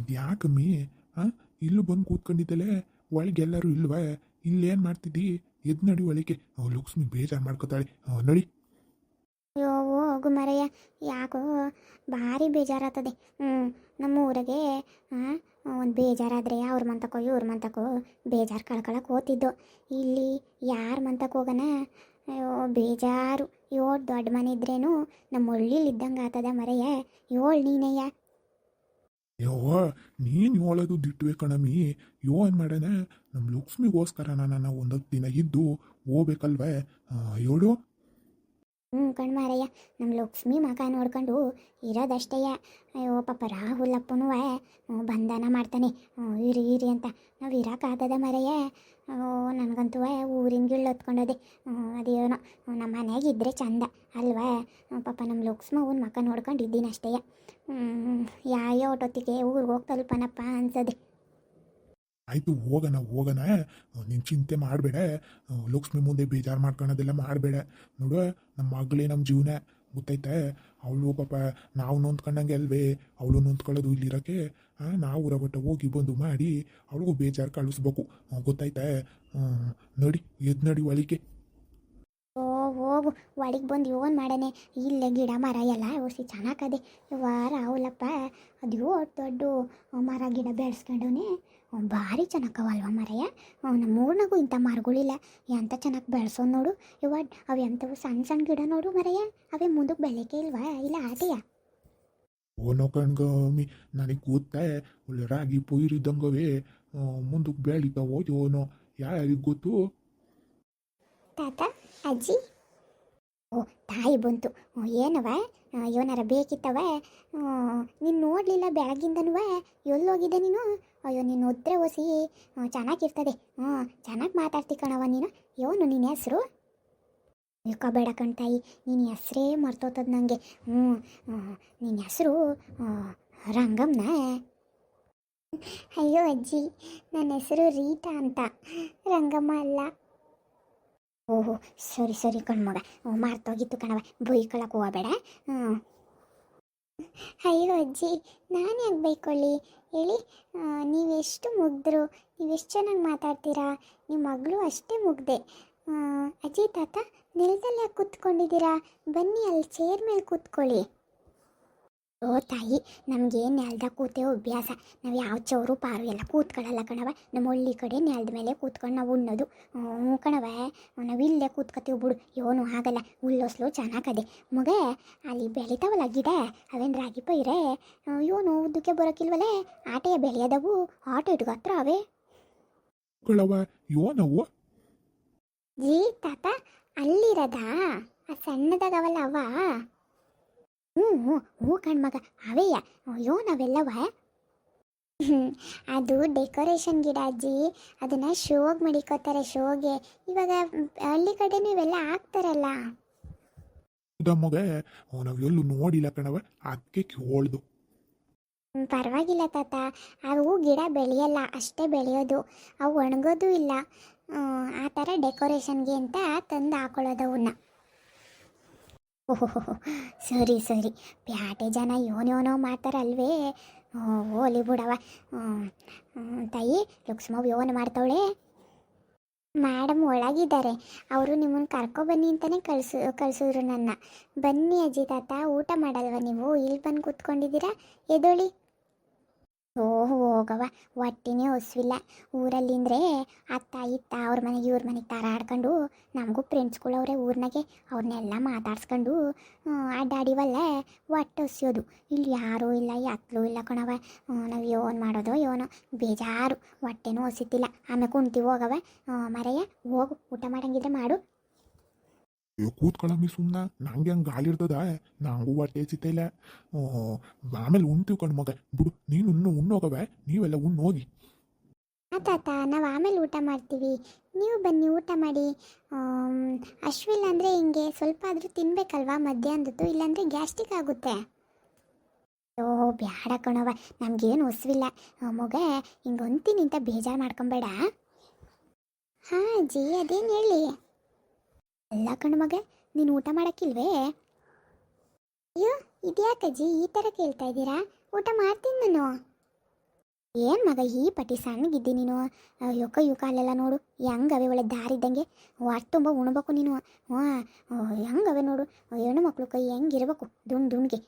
ಇದು ಯಾಕಮ್ಮಿ? ಹಾಂ ಇಲ್ಲೂ ಬಂದು ಕೂತ್ಕೊಂಡಿದ್ದಲೆ? ಒಳಗೆಲ್ಲರೂ ಇಲ್ವೇ? ಇಲ್ಲೇನು ಮಾಡ್ತಿದ್ದಿ? ಎದ್ ನಡಿ ಒಳಗೆ ಲಕ್ಷ್ಮಿ ಬೇಜಾರು ಮಾಡ್ಕೋತಾಳೆ. ನಡಿ. ಅಯ್ಯೋ ಹೋಗು ಮರಯ್ಯ. ಯಾಕೋ ಭಾರಿ ಬೇಜಾರಾಗ್ತದೆ. ಹ್ಞೂ ನಮ್ಮ ಊರಿಗೆ ಒಂದು ಬೇಜಾರಾದರೆ ಅವ್ರ ಮಂತಕೋ, ಇವ್ರ ಮಂತಕೋ ಬೇಜಾರು ಕಳ್ಕೊಳಕ್ಕೆ ಓದ್ತಿದ್ದು ಇಲ್ಲಿ ಯಾರ ಮಂತಕ್ಕೆ ಹೋಗನ? ಅಯ್ಯೋ, ಬೇಜಾರು. ಏಳು ದೊಡ್ಡ ಮನೆ ಇದ್ರೇನು ನಮ್ಮ ಹಳ್ಳಿಲಿ ಇದ್ದಂಗೆ ಆತದ ಮರಯ್ಯ? ಏಳು ನೀನಯ್ಯ. ಯವ್ವ, ನೀನು ಹೇಳೋದು ದಿಟ್ಟುವೆ ಕಣಮಿ. ಯೋ ಏನು ಮಾಡೇನೆ ನಮ್ಮ ಲಕ್ಷ್ಮಿಗೋಸ್ಕರ ನಾನು ಒಂದು ದಿನ ಇದ್ದು ಹೋಗ್ಬೇಕಲ್ವೇ? ಹೇಳು. ಹ್ಞೂ ಕಣ್ಮಾರಯ್ಯ ನಮ್ಮ ಲಕ್ಷ್ಮಿ ಮಗ ನೋಡ್ಕೊಂಡು ಇರೋದಷ್ಟೇಯ. ಅಯ್ಯೋ, ಪಾಪ ರಾಹುಲಪ್ಪನೂ ಬಂಧನ ಮಾಡ್ತಾನೆ. ಇರಿ ಇರಿ ಅಂತ. ನಾವು ಇರೋಕ್ಕಾಗದ ಮರಯ್ಯ. ಓ ನನಗಂತೂ ಊರಿನ ಗಿಳ್ ಹೊತ್ಕೊಂಡೋದೆ. ಅದೇನೋ ನಮ್ಮ ಮನೆಯಾಗ ಇದ್ದರೆ ಚಂದ. ಅಲ್ವಾ? ಪಾಪ ನಮ್ಮ ಲಕ್ಷ್ಮವ್ವನ ಮಕ್ಕ ನೋಡ್ಕೊಂಡು ಇದ್ದೀನಿ ಅಷ್ಟೇಯ ಯಾವ ಊರಿಗೆ ಹೋಗಿ ತಲುಪನಪ್ಪ ಅನ್ಸದೆ. ಆಯಿತು, ಹೋಗೋಣ ಹೋಗೋಣ. ನೀನು ಚಿಂತೆ ಮಾಡಬೇಡ. ಲಕ್ಷ್ಮಿ ಮುಂದೆ ಬೇಜಾರು ಮಾಡ್ಕೊಳೋದೆಲ್ಲ ಮಾಡಬೇಡ. ನೋಡು ನಮ್ಮ ಮಗಳೇ ನಮ್ಮ ಜೀವನ. ಗೊತ್ತೈತೆ ಅವಳು ಪಾಪ ನಾವು ನೊಂದ್ಕೊಂಡಂಗೆ ಅಲ್ವೇ? ಅವಳು ನೊಂದ್ಕೊಳ್ಳೋದು ಇಲ್ಲಿರೋಕ್ಕೆ ನಾವು ಬಟ್ಟ ಹೋಗಿ ಬಂದು ಮಾಡಿ, ಅವಳಿಗೂ ಬೇಜಾರು ಕಳಿಸ್ಬೇಕು. ಗೊತ್ತಾಯ್ತ? ನಡಿ, ಎದ್ ನಡಿ ಒಳಿಕೆ ಹೋಗು ಒಳಗೆ ಬಂದು ಏನು ಮಾಡನೆ. ಇಲ್ಲೇ ಗಿಡ ಮರ ಎಲ್ಲ ಓಸಿ ಚೆನ್ನಾಗದೆ ವಾರ ಅವಲಪ್ಪ ಅದು ದೊಡ್ಡ ದೊಡ್ಡ ಮರ ಗಿಡ ಬೆಳೆಸ್ಕೊಂಡವನೇ. ಭಾರಿ ಚೆನ್ನಾಗವಲ್ವ ಮರಯ್ಯ? ನಮ್ಮ ಊರ್ನಾಗೂ ಇಂಥ ಮರಗಳಿಲ್ಲ ಎಂತ ಚೆನ್ನಾಗಿ ಬೆಳೆಸೋ ನೋಡು. ಇವ ಅವು ಎಂಥವು ಸಣ್ಣ ಸಣ್ಣ ಗಿಡ ನೋಡು ಮರಯ್ಯ. ಅವೇ ಮುಂದಕ್ಕೆ ಬೆಳಕೆ ಇಲ್ವಾ? ಇಲ್ಲ ಆಟೆಯ ಓನೋ ಕಣ್ಗಮ್ಮಿ ನನಗೆ ಗೊತ್ತೇ ಒಳ್ಳೆ ರಾಗಿ ಪೊಯ್ರಿದ್ದಂಗವೇ ಮುಂದಕ್ಕೆ ಬೆಳೀತಾ ಹೋಯ್ತು ಓನೋ ಯಾರಿಗೆ ಗೊತ್ತು? ತಾತ ಅಜ್ಜಿ ಓ ತಾಯಿ ಬಂತು. ಏನವ ಇವನಾರ ಬೇಕಿತ್ತವ ನೀನು ನೋಡಲಿಲ್ಲ ಬೆಳಗಿಂದನೂ ಎಲ್ಲೋಗಿದ್ದೆ ನೀನು? ಅಯ್ಯೋ ನೀನು ಒದ್ರೆ ಆ, ಚೆನ್ನಾಗಿರ್ತದೆ. ಹ್ಞೂ ಚೆನ್ನಾಗಿ ಮಾತಾಡ್ತಿ ಕಣವ ನೀನು. ಯೋನು ನಿನ್ನ ಹೆಸರು? ಬೇಡ ಕಣ್ತಾಯಿ ನಿನ್ನ ಹೆಸರೇ ಮರ್ತೋತದ ನನಗೆ ಹ್ಞೂ ನಿನ್ನ ಹೆಸರು ರಂಗಮ್ನ. ಅಯ್ಯೋ ಅಜ್ಜಿ ನನ್ನ ಹೆಸರು ರೀಟಾ ಅಂತ. ರಂಗಮ್ಮ ಅಲ್ಲ. ಓಹೋ, ಸರಿ ಸರಿ ಕಣ್ಮಗ ಮಾರ್ತೋಗಿತ್ತು ಕಣವ ಬೈಕೊಳಕ್ಕೆ ಹೋಗಬೇಡ. ಅಯ್ಯೋ ಅಜ್ಜಿ, ನಾನು ಯಾಕೆ ಬೈಕೊಳ್ಳಿ? ಹೇಳಿ ನೀವೆಷ್ಟು ಮುಗ್ದ್ರು, ನೀವೆಷ್ಟು ಚೆನ್ನಾಗಿ ಮಾತಾಡ್ತೀರಾ? ನಿಮ್ಮ ಮಗಳು ಅಷ್ಟೇ ಮುಗ್ದೆ. ಅಜ್ಜಿ, ತಾತ, ನೆಲದಲ್ಲಿ ಕೂತ್ಕೊಂಡಿದ್ದೀರಾ? ಬನ್ನಿ, ಅಲ್ಲಿ ಚೇರ್ ಮೇಲೆ ಕೂತ್ಕೊಳ್ಳಿ. ಓ ತಾಯಿ ನಮಗೆ ನೆಲದ ಕೂತೆ ಅಭ್ಯಾಸ ನಾವು ಯಾವ ಚೌರು ಪಾರು ಎಲ್ಲ ಕೂತ್ಕೊಳ್ಳಲ್ಲ ಕಣವ ನಮ್ಮ ಹಳ್ಳಿ ಕಡೆ ನೆಲದ ಮೇಲೆ ಕೂತ್ಕೊಂಡು ನಾವು ಉಣ್ಣೋದು. ಹ್ಞೂ ಕಣವ ನಾವು ಇಲ್ಲೇ ಕೂತ್ಕೊತೀವಿ ಬಿಡು. ಏನು ಆಗಲ್ಲ. ಉಲ್ಲೋಸ್ಲು ಚೆನ್ನಾಗದೆ ಮಗ ಅಲ್ಲಿ ಬೆಳಿತಾವಲ್ಲ ಗಿಡ? ಅವೇನು ರಾಗಿ ಪೈರೆ? ಏನು ಉದ್ದಕ್ಕೆ ಬರೋಕ್ಕಿಲ್ವಲ್ಲೇ ಆಟೆಯ ಬೆಳೆಯದವು. ಆಟ ಇಟ್ಕೋತ್ರ ಅವೇ. ಯೋನವು ಜೀ ತಾತ ಅಲ್ಲಿರದ ಆ ಸಣ್ಣದಾಗವಲ್ಲ ಅವ ಹ್ಞೂ ಹ್ಞೂ ಹ್ಞೂ ಕಣ್ಮಗ ಅವೇಯ ಅಯ್ಯೋ ನಾವೆಲ್ಲವ? ಅದು ಡೆಕೋರೇಷನ್ ಗಿಡ ಅಜ್ಜಿ. ಅದನ್ನ ಶೋಗ್ ಮಡಿಕೋತಾರೆ ಶೋಗೆ. ಇವಾಗ ಹಳ್ಳಿ ಕಡೆನೂ ಇವೆಲ್ಲ ಹಾಕ್ತಾರಲ್ಲ? ಮಗ ನಾವು ಎಲ್ಲೂ ನೋಡಿಲ್ಲ ಕಣವ ಅದಕ್ಕೆ ಕೇಳ್ದು. ಹ್ಮ್, ಪರವಾಗಿಲ್ಲ ತಾತ. ಅವು ಗಿಡ ಬೆಳೆಯಲ್ಲ ಅಷ್ಟೇ ಬೆಳೆಯೋದು. ಅವು ಒಣಗೋದು ಇಲ್ಲ. ಆ ಥರ ಡೆಕೋರೇಷನ್ಗೆ ಅಂತ ತಂದು ಹಾಕೊಳ್ಳೋದು ಅವನ್ನ. ಓಹೋ ಸರಿ ಸರಿ. ಪ್ಯಾಟೆ ಜನ ಯೋನೋ ಮಾಡ್ತಾರಲ್ವೇ? ಓಲಿ ಬಿಡವ ತಾಯಿ, ಲಕ್ಷ್ಮವ್ ಯೋನ್ ಮಾಡ್ತಾವಳೆ? ಮೇಡಮ್ ಒಳಗಿದ್ದಾರೆ. ಅವರು ನಿಮ್ಮನ್ನು ಕರ್ಕೊಬನ್ನಿ ಅಂತಲೇ ಕಳ್ಸು, ಕಳಿಸಿದ್ರು ನನ್ನ. ಬನ್ನಿ ಅಜ್ಜಿ ತಾತ, ಊಟ ಮಾಡಲ್ವ ನೀವು? ಇಲ್ಲಿ ಬಂದು ಕೂತ್ಕೊಂಡಿದ್ದೀರಾ? ಎದೊಳಿ? ಓ ಹೋಗವ ಹೊಟ್ಟಿನೇ ಹೊಸ್ವಿಲ್ಲ ಊರಲ್ಲಿಂದ್ರೆ ಅತ್ತ ಇತ್ತ ಅವ್ರ ಮನೆಗೆ ಇವ್ರ ಮನೆಗೆ ತಾರಾಡ್ಕೊಂಡು ನಮಗೂ ಫ್ರೆಂಡ್ಸ್ಗಳು ಅವರೇ ಊರ್ನಾಗೆ ಅವ್ರನ್ನೆಲ್ಲ ಮಾತಾಡ್ಸ್ಕೊಂಡು ಅಡ್ಡಾಡಿವಲ್ಲ, ಹೊಟ್ಟೆ ಹೊಸಿಯೋದು ಇಲ್ಲಿ ಯಾರೂ ಇಲ್ಲ ಎತ್ತಲೂ ಇಲ್ಲ ಕಣವ ನಾವು ಏನು ಮಾಡೋದೋ ಏನೋ. ಬೇಜಾರು. ಹೊಟ್ಟೆನೂ ಹೊಸಿತಿಲ್ಲ ಆಮೇಲೆ ಕುಂತೀವಿ ಹೋಗವ ಮರೆಯ, ಹೋಗು. ಊಟ ಮಾಡಂಗಿದ್ರೆ ಮಾಡು. ಅಯ್ಯೋ ಕೂತ್ಕೊಳ್ಳಮ್ಮಿ ಸುಮ್ಮನೆ ನಂಗೆ ಹಂಗೆ ಗಾಳಿ ಇರ್ತದ, ನಂಗೂ ಹೊಟ್ಟೆ ಸಿಗ್ತಿಲ್ಲ ಆಮೇಲೆ ಉಣ್ತೀವಿ ಕಣ್ ಮಗ, ಬಿಡು, ನೀನು ಉಣ್ಣು ಉಣ್ಣೋಗವೆ ನೀವೆಲ್ಲ ಉಣ್ಣೋಗಿ ತಾತ, ನಾವು ಆಮೇಲೆ ಊಟ ಮಾಡ್ತೀವಿ. ನೀವು ಬನ್ನಿ, ಊಟ ಮಾಡಿ. ಅಶ್ವಿಲ್ ಅಶ್ವಿಲ್ಲ ಅಂದರೆ ಹಿಂಗೆ ಸ್ವಲ್ಪ ಆದರೂ ತಿನ್ಬೇಕಲ್ವಾ ಮಧ್ಯಾಹ್ನದ್ದು? ಇಲ್ಲಾಂದರೆ ಗ್ಯಾಸ್ಟ್ರಿಕ್ ಆಗುತ್ತೆ. ಓ ಬ್ಯಾಡ ಕಣವ ನಮಗೇನು ಹೊಸ್ವಿಲ್ಲ ಮಗ, ಹಿಂಗೆ ಹೊಂತೀನಿ ಅಂತ ಬೇಜಾರು ಮಾಡ್ಕೊಂಬೇಡ. ಹಾಂ, ಅಜ್ಜಿ, ಅದೇನು ಹೇಳಿ? ಅಲ್ಲ ಕಣ ಮಗ, ನೀನು ಊಟ ಮಾಡಕ್ಕಿಲ್ವೇ? ಅಯ್ಯೋ ಇದ್ಯಾಕಜ್ಜಿ ಈ ಥರ ಕೇಳ್ತಾ ಇದ್ದೀರಾ? ಊಟ ಮಾಡ್ತೀನಿ ನಾನು. ಏನು ಮಗ, ಈ ಪಟ್ಟಿ ಸಣ್ಣಗಿದ್ದಿ ನೀನು? ಯೊಕ್ಕ ಯುಕ ಅಲ್ಲೆಲ್ಲ ನೋಡು ಹೆಂಗವೆ ಒಳ್ಳೆ ದಾರಿ ಇದ್ದಂಗೆ. ಹೊಟ್ಟೆ ತುಂಬ ಉಣಬೇಕು ನೀನು. ಹೆಂಗವೆ ನೋಡು. ಹೆಣ್ಣು ಮಕ್ಕಳು ಕೈ ಹೆಂಗಿರ್ಬೇಕು ದುಂಡು ದುಂಡ್ಗೆ.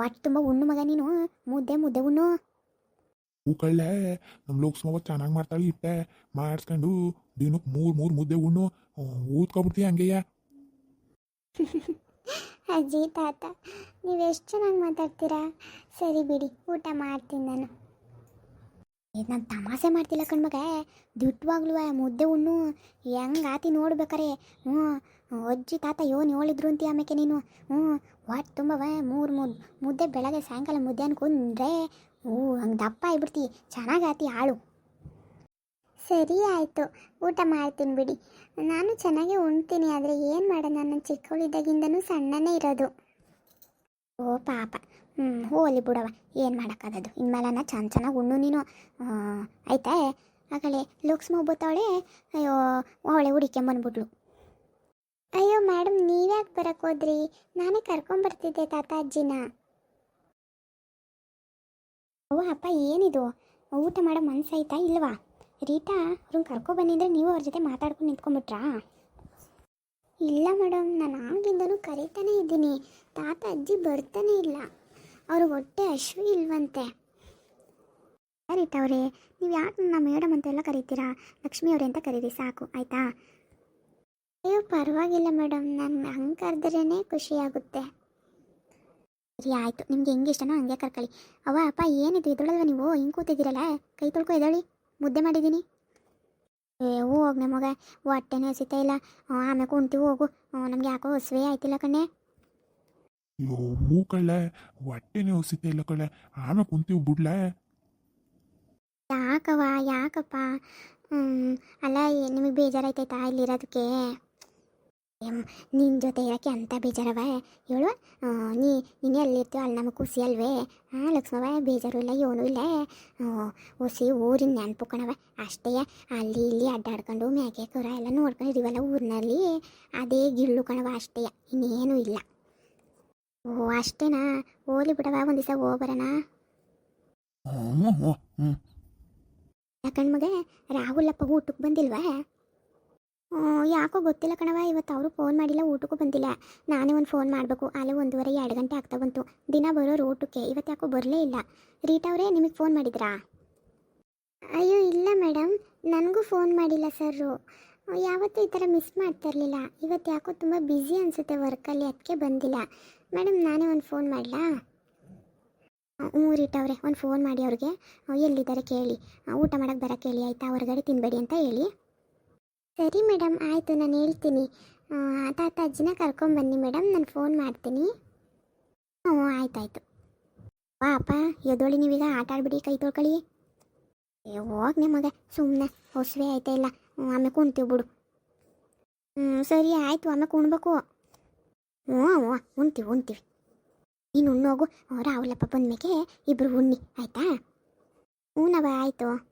ಹೊಟ್ಟೆ ತುಂಬ ಉಣ್ಣು ಮಗ ನೀನು. ಮುದ್ದೆ ಮುದ್ದೆ ಉಣ್ಣು. ಹೂಕಳ್ಳೆ ನಮ್ಮ ಲೋಕ್ಸ್ಮವ ಚೆನ್ನಾಗಿ ಮಾಡ್ತಾಳೆ ಇಟ್ಟೆ. ಮಾಡಿಸ್ಕೊಂಡು ದಿನಕ್ಕೆ ಮೂರು ಮೂರು ಮುದ್ದೆ ಉಣ್ಣು. ಊದ್ಕೊಬಿಡ್ತೀಯ ಹಂಗೆಯ? ಅಜ್ಜಿ, ತಾತ, ನೀವು ಎಷ್ಟು ಚೆನ್ನಾಗಿ ಮಾತಾಡ್ತೀರಾ? ಸರಿ ಬಿಡಿ, ಊಟ ಮಾಡ್ತೀನಿ ನಾನು. ನಾನು ತಮಾಷೆ ಮಾಡ್ತಿಲ್ಲ ಕಣ್ಮಗ. ದಿಟ್ಟವಾಗ್ಲೂ ಮುದ್ದೆ ಉಣ್ಣು ಆತಿ ನೋಡ್ಬೇಕಾರೆ ಹ್ಞೂ, ಅಜ್ಜಿ, ತಾತ ಯೋನ್ ಹೇಳಿದ್ರು ಅಂತೀಯ ಆಮೇಲೆ ನೀನು? ಹ್ಞೂ ಹೊಟ್ಟೆ ತುಂಬವ ಮೂರು ಮುದ್ ಮುದ್ದೆ ಬೆಳಗ್ಗೆ ಸಾಯಂಕಾಲ ಮುದ್ದೆ ಅನ್ಕೊಂಡ್ರೆ, ಹ್ಞೂ, ಹಂಗೆ ದಪ್ಪ ಆಗಿಬಿಡ್ತಿ. ಚೆನ್ನಾಗಾತಿ ಆಳು. ಸರಿ ಆಯಿತು, ಊಟ ಮಾಡ್ತೀನಿ ಬಿಡಿ. ನಾನು ಚೆನ್ನಾಗಿ ಉಣ್ತೀನಿ, ಆದರೆ ಏನು ಮಾಡೋಣ? ನಾನು ಚಿಕ್ಕವಳಿದ್ದಾಗಿಂದನೂ ಸಣ್ಣನೇ ಇರೋದು. ಓ, ಪಾಪ. ಹ್ಞೂ ಹೋಲಿ ಬಿಡವ ಏನು ಮಾಡೋಕ್ಕಾಗದು? ಇನ್ಮೇಲೆ ಚೆನ್ನ ಚೆನ್ನಾಗಿ ಉಣ್ಣು ನೀನು. ಆಯ್ತಾ? ಆಗಲೇ ಲುಕ್ಸ್ ಒಬ್ಬತ್ತವಳೆ ಅಯ್ಯೋ, ಅವಳೆ ಹುಡಿಕೊಂಬಂದ್ಬಿಟ್ಲು ಅಯ್ಯೋ ಮೇಡಮ್ ನೀವ್ಯಾಕೆ ಬರಕ್ಕೆ ಹೋದ್ರಿ? ನಾನೇ ಕರ್ಕೊಂಬರ್ತಿದ್ದೆ ತಾತ ಅಜ್ಜಿನ ಓ, ಅಪ್ಪ, ಏನಿದು? ಊಟ ಮಾಡೋ ಮನಸ್ಸಾಯ್ತಾ ಇಲ್ವಾ? ರೀಟಾ, ಅವ್ರನ್ನ ಕರ್ಕೊ ಬಂದಿದ್ರೆ ನೀವು ಅವ್ರ ಜೊತೆ ಮಾತಾಡ್ಕೊಂಡು ನಿಂತ್ಕೊಂಡ್ಬಿಟ್ರಾ? ಇಲ್ಲ ಮೇಡಮ್ ನಾನು ಆಗಿಂದನೂ ಕರೀತಾನೆ ಇದ್ದೀನಿ. ತಾತ, ಅಜ್ಜಿ ಬರ್ತಾನೆ ಇಲ್ಲ. ಅವ್ರ ಹೊಟ್ಟೆ ಅಶ್ವಿ ಇಲ್ವಂತೆ. ರೀಟಾ ಅವರೇ, ನೀವು ಯಾಕೆ ನನ್ನ ಮೇಡಮ್ ಅಂತೆಲ್ಲ ಕರಿತೀರಾ? ಲಕ್ಷ್ಮಿ ಅವರೇ ಅಂತ ಕರೀರಿ, ಸಾಕು, ಆಯಿತಾ? ಅಯ್ಯೋ, ಪರವಾಗಿಲ್ಲ ಮೇಡಮ್ ನಾನು ಹಂಗೆ ಕರೆದ್ರೇ ಖುಷಿ ಆಗುತ್ತೆ ಸರಿ, ಆಯಿತು. ನಿಮ್ಗೆ ಹೆಂಗೆ ಇಷ್ಟನೋ ಹಂಗೆ ಕರ್ಕೊಳ್ಳಿ. ಅವ ಅಪ್ಪ ಏನಿದೆ ಎದೊಳಲ್ವ ನೀವು? ಹಿಂಗೆ ಕೂತಿದ್ದೀರಲ್ಲ? ಕೈ ತೊಳ್ಕೊ ಎದೊಳಿ ಮುದ್ದೆ ಮಾಡಿದ್ದೀನಿ. ಏ ಹೋಗಿ ನಮಗೆ ಹೊಟ್ಟೆನೇ ಹಸಿತಾ ಇಲ್ಲ. ಆಮೇಲೆ ಕುಂತಿ ಹೋಗು. ನಮ್ಗೆ ಯಾಕೋ ಹಸುವೆ ಆಯ್ತಿಲ್ಲ ಕಣ್ಣೆ. ಅಯ್ಯೋ ಹೂಕಳ್ಳೆ ಹೊಟ್ಟೆನೇ ಹಸಿತಾ ಇಲ್ಲ ಕಳ್ಳೆ. ಆಮೇಲೆ ಕುಂತಿ ಬಿಡ್ಲೆ. ಯಾಕವ್ವ ಯಾಕಪ್ಪ? ಅಲ್ಲ ನಿಮಗೆ ಬೇಜಾರಾಯ್ತೈತಾ ಇಲ್ಲಿರೋದಕ್ಕೆ? ನಿನ್ನ ಜೊತೆ ಇರೋಕ್ಕೆ ಅಂತ ಬೇಜಾರವ ಹೇಳು ನೀ ನೀನು ಎಲ್ಲಿರ್ತೀಯೋ ಅಲ್ಲಿ ನಮಗೆ ಖುಷಿ ಅಲ್ವೇ? ಹಾಂ ಲಕ್ಷ್ಮವ ಬೇಜಾರು ಇಲ್ಲ ಏನೂ ಇಲ್ಲ. ಹುಸಿ ಊರಿನ ನೆನಪು ಕಣವ ಅಷ್ಟೇ ಅಲ್ಲಿ ಇಲ್ಲಿ ಅಡ್ಡಾಡ್ಕೊಂಡು ಮ್ಯಾಗೆ ಕರ ಎಲ್ಲ ನೋಡ್ಕೊಂಡಿದ್ದೀವಲ್ಲ ಊರಿನಲ್ಲಿ? ಅದೇ ಗಿಳ್ಳು ಕಣವ ಅಷ್ಟೇ ಇನ್ನೇನೂ ಇಲ್ಲ. ಓ ಅಷ್ಟೇನಾ? ಓಲಿ ಬಿಡವ ಒಂದು ದಿವಸ ಹೋಗ್ಬರೋಣ. ಯಾಕಣ್ಮಗ ರಾಹುಲಪ್ಪ ಊಟಕ್ಕೆ ಬಂದಿಲ್ವಾ? ಯಾಕೋ ಗೊತ್ತಿಲ್ಲ ಕಣವ ಇವತ್ತು ಅವರು ಫೋನ್ ಮಾಡಿಲ್ಲ, ಊಟಕ್ಕೂ ಬಂದಿಲ್ಲ. ನಾನೇ ಒಂದು ಫೋನ್ ಮಾಡಬೇಕು. ಅಲ್ಲೇ ಒಂದೂವರೆ, ಎರಡು ಗಂಟೆ ಆಗ್ತಾ ಬಂತು. ದಿನ ಬರೋರು ಊಟಕ್ಕೆ. ಇವತ್ತು ಯಾಕೋ ಬರಲೇ ಇಲ್ಲ. ರೀಟಾ ಅವರೇ, ನಿಮಗೆ ಫೋನ್ ಮಾಡಿದ್ರಾ? ಅಯ್ಯೋ, ಇಲ್ಲ ಮೇಡಮ್ ನನಗೂ ಫೋನ್ ಮಾಡಿಲ್ಲ ಸರ್ರು. ಯಾವತ್ತೂ ಈ ಥರ ಮಿಸ್ ಮಾಡ್ತಾ ಇರಲಿಲ್ಲ. ಇವತ್ತು ಯಾಕೋ ತುಂಬ ಬ್ಯುಸಿ ಅನಿಸುತ್ತೆ ವರ್ಕಲ್ಲಿ ಅದಕ್ಕೆ ಬಂದಿಲ್ಲ. ಮೇಡಮ್ ನಾನೇ ಒಂದು ಫೋನ್ ಮಾಡಲಾ? ಹ್ಞೂ ರೀಟವ್ರೆ ಒಂದು ಫೋನ್ ಮಾಡಿ ಅವ್ರಿಗೆ. ಎಲ್ಲಿದ್ದಾರೆ ಕೇಳಿ. ಊಟ ಮಾಡೋಕ್ಕೆ ಬರೋಕ್ಕೆ ಹೇಳಿ ಆಯಿತಾ? ಹೊರಗಡೆ ತಿನ್ನಬೇಡಿ ಅಂತ ಹೇಳಿ. ಸರಿ ಮೇಡಮ್, ಆಯಿತು, ನಾನು ಹೇಳ್ತೀನಿ. ತಾತ ಅಜ್ಜಿನ ಕರ್ಕೊಂಬನ್ನಿ ಮೇಡಮ್, ನಾನು ಫೋನ್ ಮಾಡ್ತೀನಿ. ಹ್ಞೂ ಆಯ್ತಾಯ್ತು. ವಾ ಅಪ್ಪ ಎದೋಳಿ ನೀವೀಗ ಆಟ ಆಡ್ಬಿಡಿ, ಕೈ ತೊಳ್ಕೊಳ್ಳಿ. ಏ ಹೋಗ್ನೆ ಮಗ ಸುಮ್ಮನೆ ಹೊಸವೇ ಆಯ್ತಾ ಇಲ್ಲ. ಹ್ಞೂ ಆಮೇಲೆ ಕುಣ್ತೀವಿ ಬಿಡು. ಹ್ಞೂ ಸರಿ, ಆಯಿತು ಆಮೇಲೆ ಕುಣ್ಬೇಕು. ಹ್ಞೂ ಹ್ಞೂ ಉಣ್ತೀವಿ ಉಣ್ತೀವಿ. ನೀನು ಉಣ್ಣೋಗು ರಾಹುಲಪ್ಪ ಬಂದ್ಮೇಲೆ ಇಬ್ಬರು ಉಣ್ಣಿ, ಆಯಿತಾ? ಹ್ಞೂನವ ಆಯಿತು.